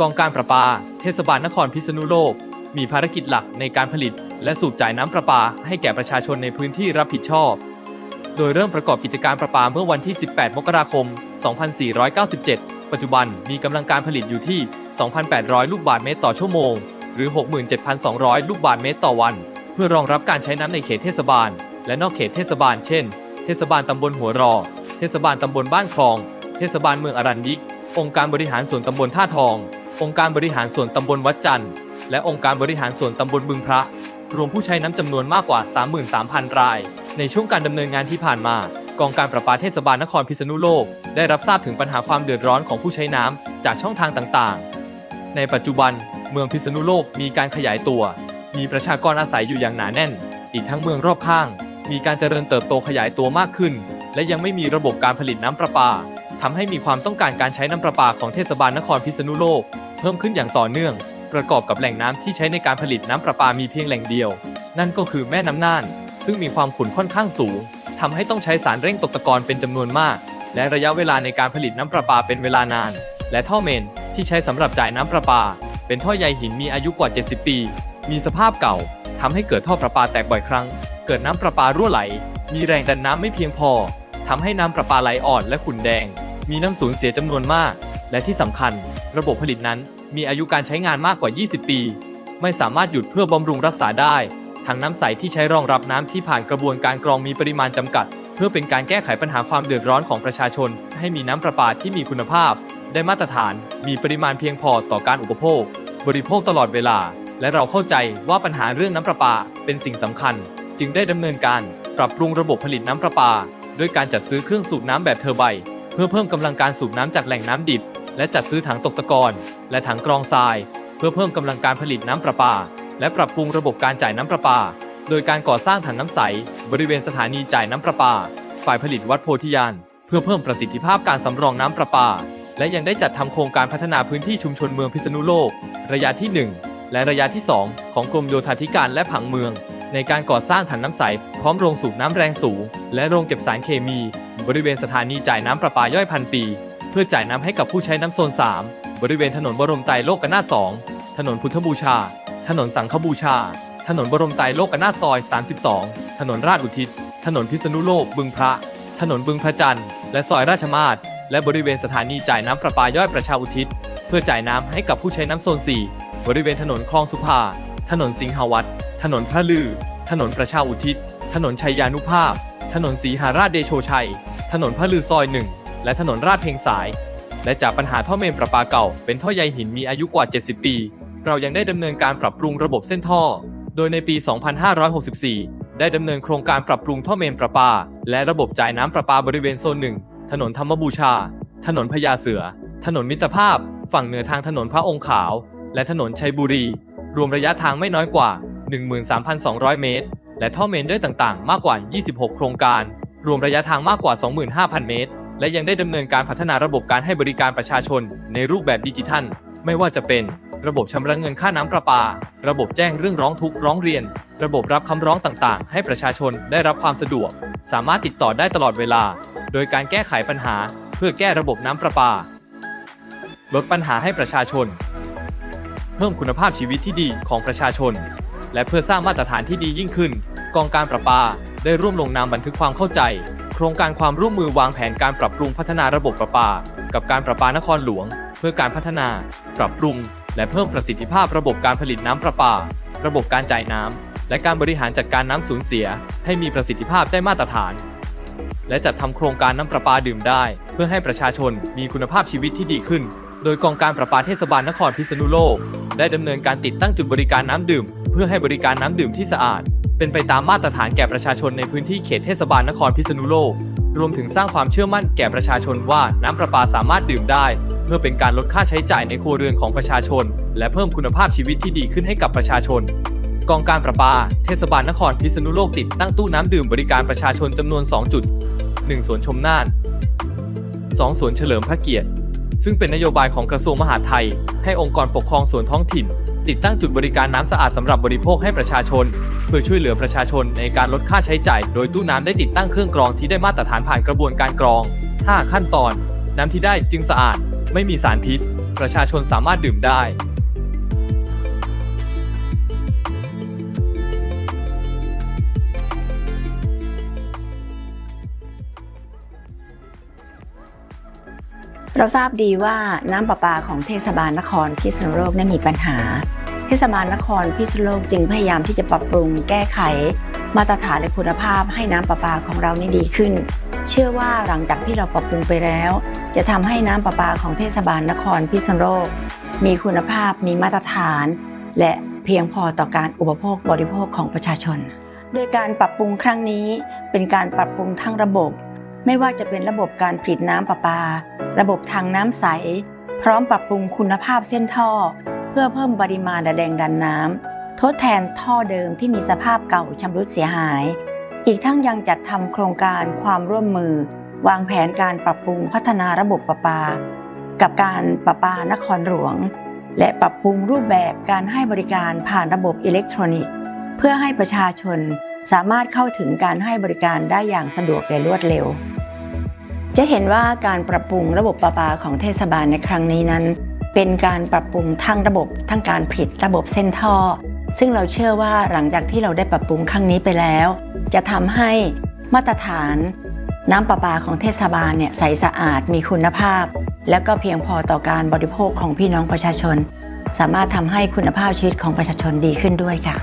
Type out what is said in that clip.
กองการประปา เทศบาลนครพิษณุโลก มีภารกิจหลักในการผลิต และสูบจ่ายน้ำประปาให้แก่ประชาชนในพื้นที่รับผิดชอบ โดยเริ่มประกอบกิจการประปาเมื่อวันที่ 18 มกราคม 2497 ปัจจุบันมีกำลังการผลิตอยู่ที่ 2,800 ลูกบาศก์เมตรต่อชั่วโมง หรือ 67,200 ลูกบาศก์เมตรต่อวัน เพื่อรองรับการใช้น้ำในเขตเทศบาล และนอกเขตเทศบาล เช่น เทศบาลตำบลหัวรอ เทศบาลตำบลบ้านคลอง เทศบาลเมืองอรัญยิก องค์การบริหารส่วนตำบลท่าทอง องค์การบริหารส่วนตำบลวัดจันทร์และองค์การบริหารส่วนตำบลบึงพระ รวมผู้ใช้น้ำจำนวนมากกว่า 33,000 ราย ในช่วงการดำเนินงานที่ผ่านมากองการประปาเทศบาลนครพิษณุโลก ได้รับทราบถึงปัญหาความเดือดร้อนของผู้ใช้น้ำจากช่องทางต่างๆ ในปัจจุบันเมืองพิษณุโลกมีการขยายตัว มีประชากรอาศัยอยู่อย่างหนาแน่น อีกทั้งเมืองรอบข้าง มีการเจริญเติบโตขยายตัวมากขึ้น และยังไม่มีระบบการผลิตน้ำประปาทำให้มีความต้องการการใช้น้ำประปาของเทศบาลนครพิษณุโลก เพิ่มขึ้นอย่างต่อเนื่อง ประกอบกับแหล่งน้ำที่ใช้ในการผลิตน้ำประปามีเพียงแหล่งเดียว นั่นก็คือแม่น้ำน่าน ซึ่งมีความขุ่นค่อนข้างสูงทำให้ต้องใช้สารเร่งตกตะกอนเป็นจำนวนมาก และระยะเวลาในการผลิตน้ำประปาเป็นเวลานาน และท่อเมนที่ใช้สำหรับจ่ายน้ำประปา เป็นท่อใยหินมีอายุกว่า 70 ปี มีสภาพเก่าทำให้เกิดท่อประปาแตกบ่อยครั้ง เกิดน้ำประปารั่วไหล มีแรงดันน้ำไม่เพียงพอทำให้น้ำประปาไหลอ่อนและขุ่นแดง มีน้ำสูญเสียจำนวนมาก และที่สำคัญ ระบบผลิตนั้นมีอายุการใช้งานมากกว่า 20 ปี ไม่สามารถหยุดเพื่อบำรุงรักษาได้ทั้งน้ำใสที่ใช้รองรับน้ำที่ผ่านกระบวนการกรองมีปริมาณจำกัด เพื่อเป็นการแก้ไขปัญหาความเดือดร้อนของประชาชน ให้มีน้ำประปาที่มีคุณภาพ ได้มาตรฐาน มีปริมาณเพียงพอต่อการอุปโภค บริโภคตลอดเวลา และเราเข้าใจว่าปัญหาเรื่องน้ำประปาเป็นสิ่งสำคัญ จึงได้ดำเนินการปรับปรุงระบบผลิตน้ำประปา ด้วยการจัดซื้อเครื่องสูบน้ำแบบเทอร์ไบน์เพื่อเพิ่มกำลังการสูบน้ำจากแหล่งน้ำดิบ และจัดซื้อถังตกตะกอนและถังกรองทราย เพื่อเพิ่มกำลังการผลิตน้ำประปา และปรับปรุงระบบการจ่ายน้ำประปา โดยการก่อสร้างถังน้ำใส บริเวณสถานีจ่ายน้ำประปา ฝ่ายผลิตวัดโพธิญาณเพื่อเพิ่มประสิทธิภาพการสำรองน้ำประปา และยังได้จัดทำโครงการพัฒนาพื้นที่ชุมชนเมืองพิษณุโลก ระยะที่ 1 และระยะที่ 2 ของกรมโยธาธิการและผังเมือง ในการก่อสร้างถังน้ำใส พร้อมโรงสูบน้ำแรงสูง และโรงเก็บสารเคมี บริเวณสถานีจ่ายน้ำประปาย่อยพันปี พื่อจ่ายน้ำให้กับผู้ใช้น้ำโซน 3 บริเวณถนนบรมไตรโลกนาถ2ถนนพุทธบูชา ถนนสังฆบูชา ถนนบรมไตรโลกนาถซอย 32 ถนนราชอุทิศ ถนนพิษณุโลกบึงพระ ถนนบึงพระจันทร์ และซอยราชมาศและบริเวณสถานีจ่ายน้ำประปาย่อยประชาอุทิศ เพื่อจ่ายน้ำให้กับผู้ใช้น้ำโซน 4 บริเวณถนนคลองสุภา ถนนสิงหวัดถนนพระลือ ถนนประชาอุทิศ ถนนชัยยานุภาพ ถนนสีหาราชเดโชชัย ถนนพระลือซอย1 และถนนราชเพลงสาย และจากปัญหาท่อเมนประปาเก่า เป็นท่อใยหินมีอายุกว่า 70 ปี เรายังได้ดำเนินการปรับปรุงระบบเส้นท่อ โดยในปี 2564 ได้ดำเนินโครงการปรับปรุงท่อเมนประปา และระบบจ่ายน้ำประปาบริเวณโซนหนึ่งถนนธรรมบูชา ถนนพญาเสือ ถนนมิตรภาพ ฝั่งเหนือทางถนนพระองค์ขาว และถนนชัยบุรี รวมระยะทางไม่น้อยกว่า 13,200 เมตร และท่อเมนด้วยต่างๆ มากกว่า 26 โครงการ รวมระยะทางมากกว่า 25,000 เมตร และยังได้ดำเนินการพัฒนาระบบการให้บริการประชาชน ในรูปแบบดิจิทัล ไม่ว่าจะเป็น ระบบชำระเงินค่าน้ำประปา ระบบแจ้งเรื่องร้องทุกข์ร้องเรียน ระบบรับคำร้องต่างๆ ให้ประชาชนได้รับความสะดวก สามารถติดต่อได้ตลอดเวลา โดยการแก้ไขปัญหา เพื่อแก้ระบบน้ำประปา ลดปัญหาให้ประชาชน เพิ่มคุณภาพชีวิตที่ดีของประชาชน และเพื่อสร้างมาตรฐานที่ดียิ่งขึ้น กองการประปาได้ร่วมลงนามบันทึกความเข้าใจ ครงการความร่วมมือวางแผนการปรับปรุงพัฒนาระบบประปา กับการประปานครหลวง เพื่อการพัฒนา ปรับปรุง และเพิ่มประสิทธิภาพระบบการผลิตน้ำประปา ระบบการจ่ายน้ำและการบริหารจัดการน้ำสูญเสีย ให้มีประสิทธิภาพได้มาตรฐาน และจัดทำโครงการน้ำประปาดื่มได้ เพื่อให้ประชาชนมีคุณภาพชีวิตที่ดีขึ้น โดยกองการประปาเทศบาลนครพิษณุโลกได้ดำเนินการติดตั้งจุดบริการน้ำดื่ม เพื่อให้บริการน้ำดื่มที่สะอาด เป็นไปตามมาตรฐานแก่ประชาชนในพื้นที่เขตเทศบาลนครพิษณุโลก รวมถึงสร้างความเชื่อมั่นแก่ประชาชนว่าน้ำประปาสามารถดื่มได้ เพื่อเป็นการลดค่าใช้จ่ายในครัวเรือนของประชาชน และเพิ่มคุณภาพชีวิตที่ดีขึ้นให้กับประชาชน กองการประปา เทศบาลนครพิษณุโลกติดตั้งตู้น้ำดื่มบริการประชาชนจำนวน 2 จุด 1 สวนชมน่าน 2 สวนเฉลิมพระเกียรติ ซึ่งเป็นนโยบายของกระทรวงมหาดไทย ให้องค์กรปกครองส่วนท้องถิ่น ติดตั้งจุดบริการน้ำสะอาดสำหรับบริโภคให้ประชาชน เพื่อช่วยเหลือประชาชนในการลดค่าใช้จ่าย โดยตู้น้ำได้ติดตั้งเครื่องกรองที่ได้มาตรฐานผ่านกระบวนการกรอง 5 ขั้นตอน น้ำที่ได้จึงสะอาด ไม่มีสารพิษ ประชาชนสามารถดื่มได้เราทราบดีว่าน้ำประปาของเทศบาลนครพิษณุโลกนั้นมีปัญหา เทศบาลนครพิษณุโลกจึงพยายามที่จะปรับปรุงแก้ไข มาตรฐานและคุณภาพให้น้ำประปาของเรานี่ดีขึ้น เชื่อว่าหลังจากที่เราปรับปรุงไปแล้ว จะทำให้น้ำประปาของเทศบาลนครพิษณุโลกมีคุณภาพมีมาตรฐาน และเพียงพอต่อการอุปโภคบริโภคของประชาชน โดยการปรับปรุงครั้งนี้เป็นการปรับปรุงทั้งระบบ ไม่ว่าจะเป็นระบบการผลิตน้ำประปา ระบบทางน้ำใส พร้อมปรับปรุงคุณภาพเส้นท่อ เพื่อเพิ่มปริมาณแรงดันน้ำทดแทนท่อเดิมที่มีสภาพเก่าชำรุดเสียหาย อีกทั้งยังจัดทำโครงการความร่วมมือ วางแผนการปรับปรุงพัฒนาระบบประปา กับการประปานครหลวง และปรับปรุงรูปแบบการให้บริการผ่านระบบอิเล็กทรอนิกส์ เพื่อให้ประชาชนสามารถเข้าถึงการให้บริการได้อย่างสะดวกและรวดเร็ว จะเห็นว่าการปรับปรุงระบบประปาของเทศบาลในครั้งนี้นั้น เป็นการปรับปรุงทั้งระบบทั้งการผลิตระบบเส้นท่อ ซึ่งเราเชื่อว่าหลังจากที่เราได้ปรับปรุงครั้งนี้ไปแล้ว จะทำให้มาตรฐานน้ำประปาของเทศบาลเนี่ยใสสะอาดมีคุณภาพ และก็เพียงพอต่อการบริโภคของพี่น้องประชาชน สามารถทำให้คุณภาพชีวิตของประชาชนดีขึ้นด้วยค่ะ